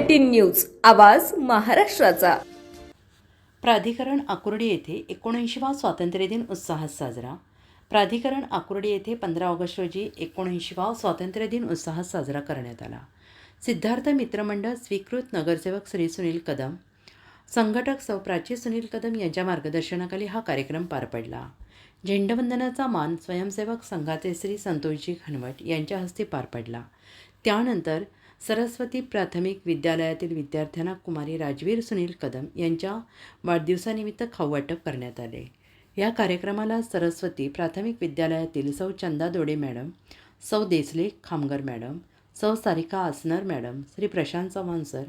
Eighteen news आवाज महाराष्ट्राचा. प्राधिकरण आकुर्डी येथे एकोणऐंशीवा स्वातंत्र्य दिन उत्साहात साजरा. प्राधिकरण आकुर्डी येथे पंधरा ऑगस्ट रोजी एकोणऐंशीवा स्वातंत्र्य दिन उत्साहात साजरा करण्यात आला. सिद्धार्थ मित्रमंडळ स्वीकृत नगरसेवक श्री सुनील कदम. संघटक सौ प्राची सुनील कदम यांच्या मार्गदर्शनाखाली हा कार्यक्रम पार पडला. झेंडवंदनाचा मान स्वयंसेवक संघाचे श्री संतोषजी खनवट यांच्या हस्ते पार पडला. त्यानंतर सरस्वती प्राथमिक विद्यालयातील विद्यार्थ्यांना कुमारी राजवीर सुनील कदम यांच्या वाढदिवसानिमित्त खाऊ वाटप करण्यात आले. या कार्यक्रमाला सरस्वती प्राथमिक विद्यालयातील सौ चंदा दोडे मॅडम सौ देसले खामगर मॅडम सौ Sarika Asanar madam Shri Prashant Chavan sir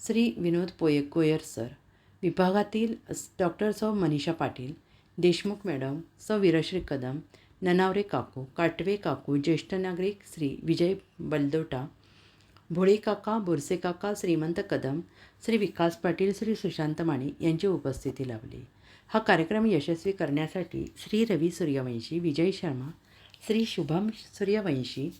Shri Vinod Poye Koyar sir विभागातील डॉक्टर सौ मनीषा पाटील देशमुख मॅडम सौ वीरश्री कदम ननावरे काकू काटवे काकू ज्येष्ठ नागरिक श्री विजय बलदोटा भोळे काका बोरसे काका श्रीमंत कदम श्री विकास पाटील श्री सुशांत माने यांची उपस्थिती लाभली. हा कार्यक्रम यशस्वी करण्यासाठी श्री रवी सूर्यवंशी विजय शर्मा श्री शुभम सूर्यवंशी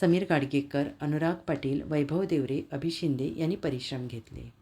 समीर गाडगेकर अनुराग पाटील वैभव देवरे अभि शिंदे यांनी परिश्रम घेतले.